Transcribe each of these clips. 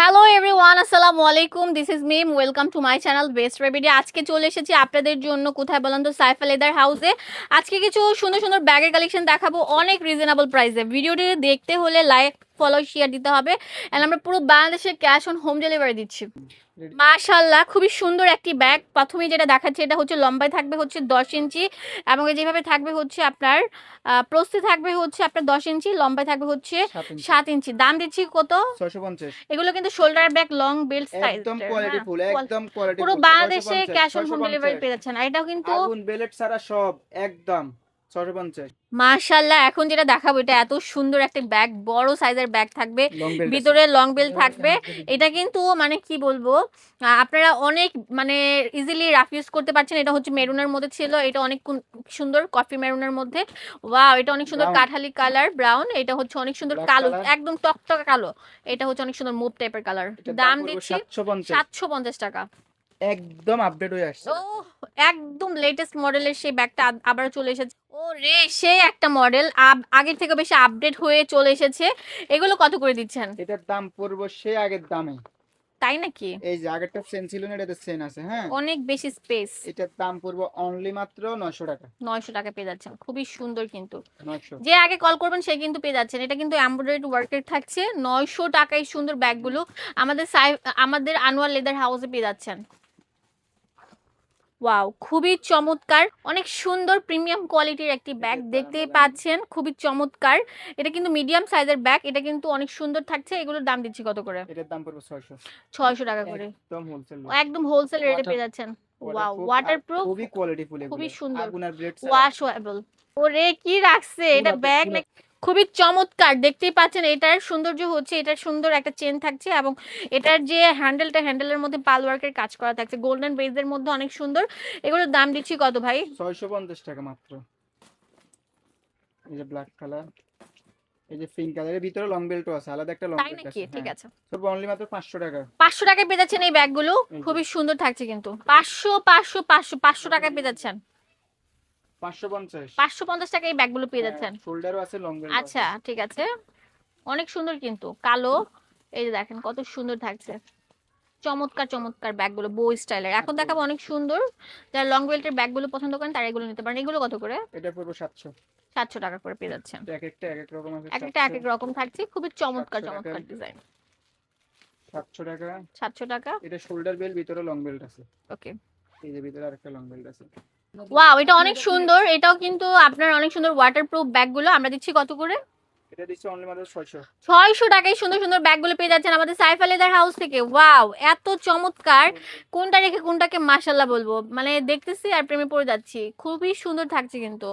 Hello everyone আসসালামু আলাইকুম this is Mim welcome to my channel best রেবিডি আজকে চলে এসেছি আপনাদের জন্য কোথায় বলেন তো সাইফা লেদার হাউসে আজকে কিছু সুন্দর সুন্দর ব্যাগের কালেকশন দেখাবো। অনেক রিজনেবল প্রাইসে ভিডিওটি দেখতে হলে লাইক ফলো শেয়ার দিতে হবে। অ্যান্ড আমরা পুরো বাংলাদেশে ক্যাশ অন হোম ডেলিভারি দিচ্ছি। মাশাল্লাহ খুবই সুন্দর একটি ব্যাগ প্রথমে যেটা দেখাচ্ছে এটা হচ্ছে লম্বায় থাকবে হচ্ছে দশ ইঞ্চি এবং যেভাবে থাকবে হচ্ছে আপনার আহ, প্রস্থে থাকবে হচ্ছে আপনার দশ ইঞ্চি লম্বায় থাকবে হচ্ছে সাত ইঞ্চি। দাম দিচ্ছি কত? এগুলো কিন্তু shoulder bag long belt size পুরো বাংলাদেশে ক্যাশ অন হোম ডেলিভারি পেয়ে যাচ্ছেন। আর এটাও কিন্তু বেলেট ছাড়া সব একদম। মাশাল্লাহ এখন যেটা দেখাবো এটা এত সুন্দর একটা ব্যাগ বড় সাইজের ব্যাগ থাকবে ভিতরে লং বেল্ট থাকবে। এটা কিন্তু মানে কি বলব আপনারা অনেক মানে ইজিলি রাফ ইউজ করতে পারছেন। এটা হচ্ছে মেরুনের মধ্যে ছিল এটা অনেক সুন্দর কফি মেরুনের মধ্যে। ওয়াও এটা অনেক সুন্দর. কাঠালি কালার ব্রাউন এটা হচ্ছে অনেক সুন্দর কালো. একদম টকটকে কালো। এটা হচ্ছে অনেক সুন্দর মুভ টাইপের কালার দাম দিচ্ছি সাতশো পঞ্চাশ। টাকা। একদম আপডেট হয়ে আসছে। একদম লেটেস্ট মডেলের সেই ব্যাগটা আবার চলে এসেছে। ও রে সেই একটা মডেল আগের থেকে বেশি আপডেট হয়ে চলে এসেছে। এগুলো কত করে দিচ্ছেন? এটার দাম পড়ব সে আগের দামে। তাই নাকি? এই যে আগেরটা সেন ছিল না এটাতে সেন আছে হ্যাঁ? অনেক বেশি স্পেস এটার দাম পড়ব অনলি মাত্র নয়শো টাকা। নয়শো টাকা পেয়ে যাচ্ছেন। খুবই সুন্দর কিন্তু। যে আগে কল করবেন সে কিন্তু পেয়ে যাচ্ছেন। এটা কিন্তু এমব্রয়ডারি ওয়ার্কের থাকছে। নয়শো টাকায় সুন্দর ব্যাগগুলো আমাদের সাই আমাদের আনোয়ার লেদার হাউসে পেয়ে যাচ্ছেন। ওয়াও খুবই চমৎকার। অনেক সুন্দর প্রিমিয়াম কোয়ালিটির একটি ব্যাগ দেখতেই পাচ্ছেন খুবই চমৎকার। এটা কিন্তু মিডিয়াম সাইজের ব্যাগ এটা কিন্তু অনেক সুন্দর থাকছে। এগুলোর দাম দিচ্ছি কত করে? এটার দাম পড়ব ছয়শো। ছয়শো টাকা করে। একদম হোলসেল একদম হোলসেল রেটে পেয়ে যাচ্ছেন। ওয়াও ওয়াটারপ্রুফ খুবই কোয়ালিটি ফুল খুবই সুন্দর। ওয়াশেবল ওরে কি রাখছে? এটা ব্যাগ পুরো- খুবই চমৎকার। দেখতেই পাচ্ছেন এটার সৌন্দর্য হচ্ছে এটার সুন্দর একটা চেন থাকছে এবং এটার যে হ্যান্ডেলটা হ্যান্ডেলের মধ্যে পাল ওয়ার্কের কাজ করা থাকছে। গোল্ডেন বেজের মধ্যে অনেক সুন্দর। এগুলোর দাম দিচ্ছি কত ভাই? ছয়শো পঞ্চাশ টাকা মাত্র। এই যে ব্ল্যাক কালার এই যে পিঙ্ক কালারের ভিতরে লং বেল্টও আছে আলাদা একটা লং বেল্ট আছে ঠিক হ্যাঁ। আছে। সব অনলি মাত্র পাঁচশো টাকা। পাঁচশো টাকায় পেয়ে যাচ্ছেন এই ব্যাগগুলো। খুবই সুন্দর থাকছে কিন্তু। পাঁচশো পাঁচশো পাঁচশো পাঁচশো টাকায় পেয়ে যাচ্ছেন। পাঁচশো পঞ্চাশ। টাকায় এই ব্যাগগুলো পেয়ে যাচ্ছেন। শোল্ডারও আছে লং বেল্ট আচ্ছা ঠিক আছে। অনেক সুন্দর কিন্তু কালো। এই যে দেখেন কত সুন্দর থাকছে। চমৎকার চমৎকার ব্যাগগুলো বই স্টাইলের। এখন আচ্ছা। দেখাবো অনেক সুন্দর। যারা লং বেল্টের ব্যাগগুলো পছন্দ করেন তারা এগুলো নিতে পারেন। এগুলো কত করে? এটা পড়ব সাতশো। সাতশো টাকা করে পেয়ে যাচ্ছেন। এক একটা এক এক রকম আছে এক একটা এক এক রকম থাকছে। খুবই চমৎকার চমৎকার ডিজাইন সাতশো টাকা। সাতশো টাকা। এটা শোল্ডার বেল্ট ভিতরে লং বেল্ট আছে। ওকে এই যে ভিতরে আরেকটা লং বেল্ট আছে। ওয়াও এটা অনেক সুন্দর। এটাও কিন্তু আপনার অনেক সুন্দর ওয়াটারপ্রুফ ব্যাগগুলো। আমরা দিচ্ছি কত করে? এটা দিচ্ছে অনলি মাত্র ছয়শো। ছয়শো টাকায় সুন্দর সুন্দর ব্যাগগুলো পেয়ে যাচ্ছেন আমাদের সাইফা লেদার হাউস থেকে। ওয়াও এত চমৎকার। কোনটা রেখে কোনটাকে বলব? মানে দেখতেছি আর প্রেমে পড়ে যাচ্ছি। খুবই সুন্দর থাকছে কিন্তু।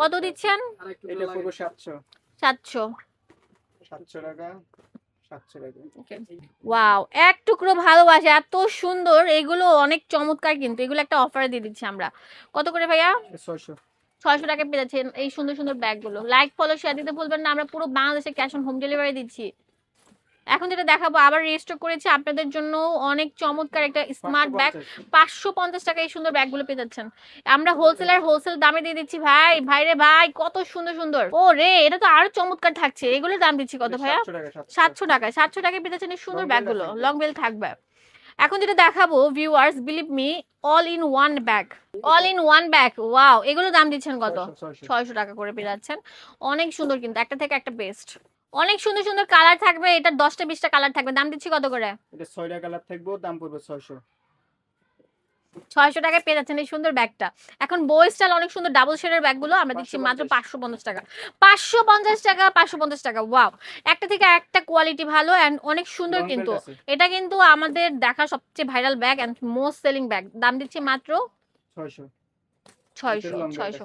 কত দিচ্ছেন? এটা সাতশো টাকা। ওয়াও এক টুকরো ভালোবাসা এত সুন্দর। এগুলো অনেক চমৎকার কিন্তু। এগুলো একটা অফারে দিয়ে দিচ্ছি আমরা। কত করে ভাইয়া? ছয়শো। ছয়শো টাকা পেয়েছেন এই সুন্দর সুন্দর ব্যাগগুলো লাইক ফলো শেয়ার দিতে বলবেন না। আমরা পুরো বাংলাদেশে ক্যাশ অন হোম ডেলিভারি দিচ্ছি। এখন যেটা দেখাবো আবার রেজিস্টার করেছি আপনাদের জন্য অনেক চমৎকার একটা স্মার্ট ব্যাগ পাঁচশো পঞ্চাশ টাকা এই সুন্দর ব্যাগগুলো পেয়ে যাচ্ছেন। আমরা হোলসেলার হোলসেল দামে দিয়ে দিচ্ছি ভাই ভাই রে ভাই কত সুন্দর সুন্দর। ও রে এটা তো আরও চমৎকার থাকছে। এগুলোর দাম দিচ্ছি কত ভাইয়া? সাতশো টাকা সাতশো। টাকায় সাতশো টাকায় পেয়ে যাচ্ছেন এই সুন্দর belt ব্যাগগুলো লং বেল থাকবে। এখন যেটা দেখাবো viewers believe me all in one bag all in one bag wow এগুলো দাম দিচ্ছেন কত? ছয়শো ছয়শো। টাকা করে পেয়ে যাচ্ছেন। অনেক সুন্দর কিন্তু একটা থেকে একটা বেস্ট অনেক সুন্দর সুন্দর কালার থাকবে এটা দশটা বিশটা কালার থাকবে। দাম দিচ্ছি কত করে? এটা ছয়টা কালার থাকব দাম পড়বে ছয়শো। ছয়শো টাকায় পেয়ে যাচ্ছেন এই সুন্দর ব্যাগটা। এখন বই স্টাইল অনেক সুন্দর ডাবল শেডের ব্যাগগুলো আমরা দিচ্ছি মাত্র পাঁচশো পঞ্চাশ টাকা। পাঁচশো পঞ্চাশ টাকা পাঁচশো পঞ্চাশ টাকা ওয়াও একটা থেকে একটা কোয়ালিটি ভালো অ্যান্ড অনেক সুন্দর কিন্তু। এটা কিন্তু আমাদের দেখা সবচেয়ে viral bag and most selling bag দাম দিচ্ছি মাত্র ছয়শো। ছয়শো ছয়শো।